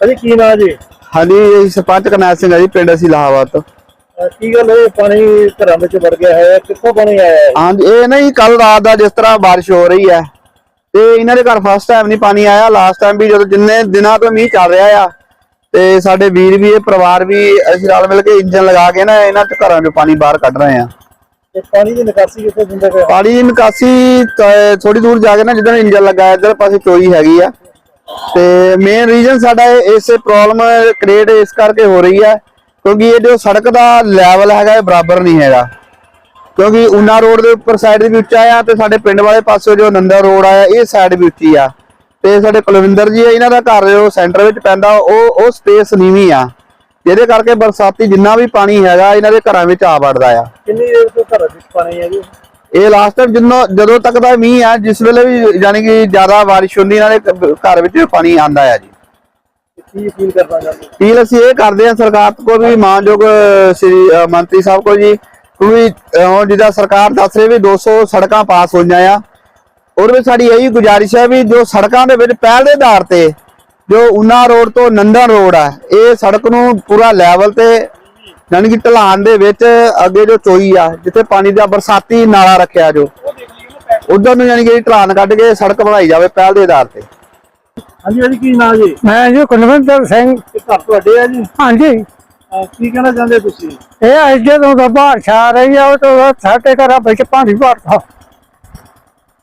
ਅਜੀ ਕੀ ਨਾਂ ਜੀ? ਹਾਂਜੀ ਇਹ ਸਰਪੰਚ ਕਰਨੈਲ ਸਿੰਘ ਹੈ ਜੀ ਪਿੰਡ ਅਸੀਂ ਲਾਹਾਬਾਦ ਤੋਂ। ਅਹ ਕੀ ਗੱਲ ਹੈ ਪਾਣੀ ਘਰਾਂ ਵਿੱਚ ਵੜ ਗਿਆ ਹੈ ਕਿੱਥੋਂ ਪਾਣੀ ਆਇਆ ਹੈ? ਹਾਂਜੀ ਇਹ ਨਹੀਂ ਕੱਲ ਰਾਤ ਦਾ ਜਿਸ ਤਰ੍ਹਾਂ ਬਾਰਿਸ਼ ਹੋ ਰਹੀ ਹੈ ਤੇ ਇਹਨਾਂ ਦੇ ਘਰ ਫਸਟ ਟਾਈਮ ਨਹੀਂ ਪਾਣੀ ਆਇਆ ਲਾਸਟ ਟਾਈਮ ਵੀ ਜਦੋਂ ਜਿੰਨੇ ਦਿਨਾਂ ਤੋਂ ਮੀਂਹ ਚੱਲ ਰਿਹਾ ਆ ਤੇ ਸਾਡੇ ਵੀਰ ਵੀ ਇਹ ਪਰਿਵਾਰ ਵੀ ਅਸੀਂ ਰਲ ਮਿਲ ਕੇ ਇੰਜਨ ਲਗਾ ਕੇ ਨਾ ਇਹਨਾਂ ਚ ਘਰਾਂ ਚੋਂ ਪਾਣੀ ਬਾਹਰ ਕੱਢ ਰਹੇ ਆ। ਤੇ ਪਾਣੀ ਦੀ ਨਿਕਾਸੀ ਕਿੱਥੇ ਦਿੰਦੇ ਪਏ ਹੋ? ਪਾਣੀ ਦੀ ਨਿਕਾਸੀ ਥੋੜੀ ਦੂਰ ਜਾ ਕੇ ਨਾ ਜਿੱਧਰ ਇੰਜਨ ਲੱਗਾ ਇੱਧਰ ਪਾਸੇ ਚੋਈ ਹੈਗੀ ਆ। ਤੇ ਮੇਨ ਰੀਜ਼ਨ ਸਾਡਾ ਇਸੇ ਪ੍ਰੋਬਲਮ ਕ੍ਰੀਏਟ ਇਸ ਕਰਕੇ ਹੋ ਰਹੀ ਹੈ ਕਿਉਂਕਿ ਇਹ ਜੋ ਸੜਕ ਦਾ ਲੈਵਲ ਹੈਗਾ ਇਹ ਬਰਾਬਰ ਨਹੀਂ ਹੈਗਾ। ਕਿਉਂਕਿ ਉਨਾ ਰੋਡ ਦੇ ਉੱਪਰ ਸਾਈਡ ਵੀ ਉੱਚਾ ਆ ਤੇ ਸਾਡੇ ਪਿੰਡ ਵਾਲੇ ਪਾਸੇ ਜੋ ਨੰਦਾ ਰੋਡ ਆ, ਇਹ ਸਾਈਡ ਵੀ ਉੱਚੀ ਆ। ਤੇ ਸਾਡੇ ਕੁਲਵਿੰਦਰ ਜੀ ਆ, ਇਹਨਾਂ ਦਾ ਘਰ ਜੋ ਸੈਂਟਰ ਵਿੱਚ ਪੈਂਦਾ, ਉਹ ਉਹ ਸਪੇਸ ਨੀਵੀਂ ਆ। ਜਿਹਦੇ ਕਰਕੇ ਬਰਸਾਤੀ ਜਿੰਨਾ ਵੀ ਪਾਣੀ ਹੈਗਾ, ਇਹਨਾਂ ਦੇ ਘਰਾਂ ਵਿੱਚ ਆ ਵੜਦਾ ਆ। ਕਿੰਨੀ ਦੇਰ ਤੋਂ ਘਰਾਂ ਵਿੱਚ ਪਾਣੀ ਹੈ ਜੀ? ਇਹ ਲਾਸਟ ਟਾਈਮ ਜਿੰਨੋਂ ਜਦੋਂ ਤੱਕ ਦਾ ਮੀਂਹ ਆ ਜਿਸ ਵੇਲੇ ਵੀ ਯਾਨੀ ਕਿ ਜ਼ਿਆਦਾ ਬਾਰਿਸ਼ ਹੁੰਦੀ ਘ- ਘਰ ਵਿੱਚ ਪਾਣੀ ਆਂਦਾ ਆ ਜੀ ਕੀ ਅਪੀਲ ਕਰਨਾ ਚਾਹੁੰਦੇ ਹੋ? ਅਪੀਲ ਅਸੀਂ ਇਹ ਕਰਦੇ ਹਾਂ ਸਰਕਾਰ ਕੋਲ ਵੀ ਮਾਨਯੋਗ ਸ੍ਰੀ ਮੰਤਰੀ ਸਾਹਿਬ ਕੋਲ ਜੀ ਕਿਉਂਕਿ ਹੁਣ ਜਿੱਦਾਂ ਸਰਕਾਰ ਦੱਸ ਰਹੀ ਵੀ 200 ਸੜਕਾਂ ਪਾਸ ਹੋਈਆਂ ਆ ਔਰ ਵੀ ਸਾਡੀ ਇਹੀ ਗੁਜ਼ਾਰਿਸ਼ ਹੈ ਵੀ ਜੋ ਸੜਕਾਂ ਦੇ ਵਿੱਚ ਪਹਿਲ ਦੇ ਆਧਾਰ ਤੇ ਜੋ ਉਨਾ ਰੋਡ ਤੋਂ ਨੰਦਨ ਰੋਡ ਆ ਇਹ ਸੜਕ ਨੂੰ ਪੂਰਾ ਲੈਵਲ ਤੇ ਯਾਨੀ ਕਿ ਢਲਾਨ ਦੇ ਵਿੱਚ ਅੱਗੇ ਜੋ ਚੋਈ ਆ ਜਿੱਥੇ ਪਾਣੀ ਦਾ ਬਰਸਾਤੀ ਨਾਲਾ ਰੱਖਿਆ ਜੋ ਉਧਰ ਨੂੰ ਯਾਨੀ ਕਿ ਢਲਾਨ ਕੱਢ ਕੇ ਸੜਕ ਬਣਾਈ ਜਾਵੇ ਪਹਿਲ ਦੇ ਆਧਾਰ ਤੇ। ਹਾਂਜੀ ਅਜੀ ਕੀ ਨਾਂ ਜੀ? ਮੈਂ ਜੀ ਕੁਲਵਿੰਦਰ ਸਿੰਘ। ਇਹ ਘਰ ਤੁਹਾਡੇ ਆ ਜੀ? ਹਾਂਜੀ। ਅਹ ਕੀ ਕਹਿਣਾ ਚਾਹੁੰਦੇ ਤੁਸੀਂ? ਇਹ ਅੱਜ ਜਦੋਂ ਦਾ ਬਾਰਿਸ਼ ਆ ਰਹੀ ਆ ਉਹ ਤੋਂ ਸਾਡੇ ਘਰਾਂ ਵਿੱਚ ਪਾਣੀ ਭਰਦਾ।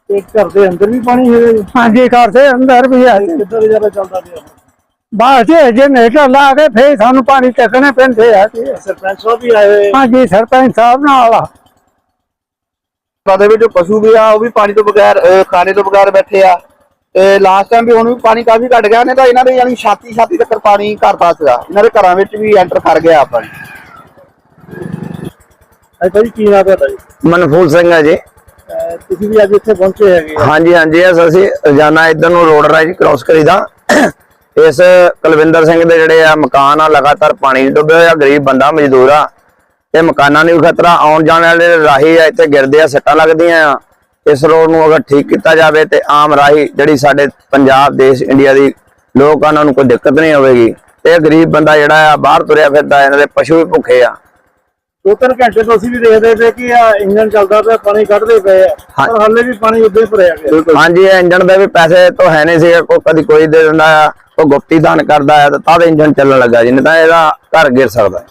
ਤੇ ਘਰ ਦੇ ਅੰਦਰ ਵੀ ਪਾਣੀ ਹੈਗਾ ਜੀ? ਹਾਂਜੀ ਘਰ ਦੇ ਅੰਦਰ ਵੀ ਆ ਜੀ ਕਿੱਦਾਂ ਗੁਜ਼ਾਰਾ ਚੱਲਦਾ ਪਿਆ? ਬਾਅਦ ਜੇ ਜਨਰੇਟਰ ਲਾ ਕੇ ਫੇਰ ਸਾਨੂੰ ਪਾਣੀ ਚੱਕਣੇ ਪੈਂਦੇ ਆ। ਜੀ। ਸਰਪੰਚ ਸਾਹਿਬ ਵੀ ਆਏ ਹੋਏ। ਹਾਂਜੀ ਸਰਪੰਚ ਸਾਹਿਬ ਨਾਲ ਆ। ਦੇ ਵਿੱਚ ਜੋ ਪਸ਼ੂ ਵੀ ਆ ਉਹ ਵੀ ਪਾਣੀ ਤੋਂ ਬਗੈਰ ਅਹ, ਖਾਣੇ ਤੋਂ ਬਗੈਰ ਬੈਠੇ ਆ। ਤੇ ਲਾਸਟ ਟਾਈਮ ਵੀ ਹੁਣ ਵੀ ਪਾਣੀ ਕਾਫੀ ਘਟ ਗਿਆ ਨੇ ਤਾਂ ਇਹਨਾਂ ਦੇ ਯਾਨੀ ਛਾਤੀ ਛਾਤੀ ਤੱਕ ਪਾਣੀ ਘਰ ਦਾ ਸੀਗਾ। ਇਹਨਾਂ ਦੇ ਘਰਾਂ ਵਿੱਚ ਵੀ ਐਂਟਰ ਕਰ ਗਿਆ ਪਾਣੀ ਅੱਜ ਭਾਈ ਕੀ ਨਾਂ ਤੁਹਾਡਾ ਜੀ? ਮਨਫੂਲ ਸਿੰਘ ਹੈ ਜੀ। ਅਹ ਤੁਸੀਂ ਵੀ ਅੱਜ ਇੱਥੇ ਪਹੁੰਚੇ ਹੈਗੇ ਆ। ਹਾਂਜੀ ਹਾਂਜੀ ਅਸੀਂ ਰੋਜ਼ਾਨਾ ਇਧਰ ਨੂੰ ਰੋਡ ਰਾਜ ਕ੍ਰਾਸ ਕਰੀਦਾ। ਇਸ ਕੁਲਵਿੰਦਰ ਸਿੰਘ ਦੇ ਜਿਹੜੇ ਆ ਮਕਾਨ ਆ ਲਗਾਤਾਰ ਪਾਣੀ ਡੁੱਬੇ ਹੋਏ ਆ ਗਰੀਬ ਬੰਦਾ ਮਜ਼ਦੂਰ ਆ। ਤੇ ਮਕਾਨਾਂ ਨੂੰ ਖਤਰਾ ਆਉਣ ਜਾਣ ਵਾਲੇ ਰਾਹੀ ਆ ਇੱਥੇ ਗਿਰਦੇ ਆ ਸੱਟਾਂ ਲੱਗਦੀਆਂ ਆ। ਇਸ ਰੋਡ ਨੂੰ ਅਗਰ ਠੀਕ ਕੀਤਾ ਜਾਵੇ ਤੇ ਆਮ ਰਾਹੀ ਜਿਹੜੀ ਸਾਡੇ ਪੰਜਾਬ ਦੇਸ਼ ਇੰਡੀਆ ਦੀ ਲੋਕ ਨੂੰ ਕੋਈ ਦਿੱਕਤ ਨਹੀਂ ਹੋਵੇਗੀ। ਇਹ ਗਰੀਬ ਬੰਦਾ ਜਿਹੜਾ ਆ ਬਾਹਰ ਤੁਰਿਆ ਫਿਰਦਾ ਇਹਨਾਂ ਦੇ ਪਸ਼ੂ ਵੀ ਭੁੱਖੇ ਆ। ਦੋ ਤਿੰਨ ਘੰਟੇ ਤੋਂ ਅਸੀਂ ਵੀ ਦੇਖਦੇ ਪਏ ਕਿ ਆ ਇੰਜਨ ਚੱਲਦਾ ਪਿਆ ਪਾਣੀ ਕੱਢਦੇ ਪਏ ਆ। ਪਰ ਹਾਲੇ ਵੀ ਪਾਣੀ ਉੱਦਾਂ ਭਰਿਆ ਗਿਆ। ਹਾਂਜੀ ਇਹ ਇੰਜਨ ਦੇ ਵੀ ਪੈਸੇ ਤੋਂ ਹੈ ਨਹੀਂ ਸੀ ਕੋਈ ਕਦੀ ਕੋਈ ਦੇ ਦਿੰਦਾ ਆ। ਉਹ ਗੁਪਤੀ ਦਾਨ ਕਰਦਾ ਹੈ ਤਾਂ ਤਦ ਇੰਜਨ ਚੱਲਣ ਲੱਗਾ ਜੀ, ਨਹੀਂ ਤਾਂ ਇਹਦਾ ਘਰ ਗਿਰ ਸਕਦਾ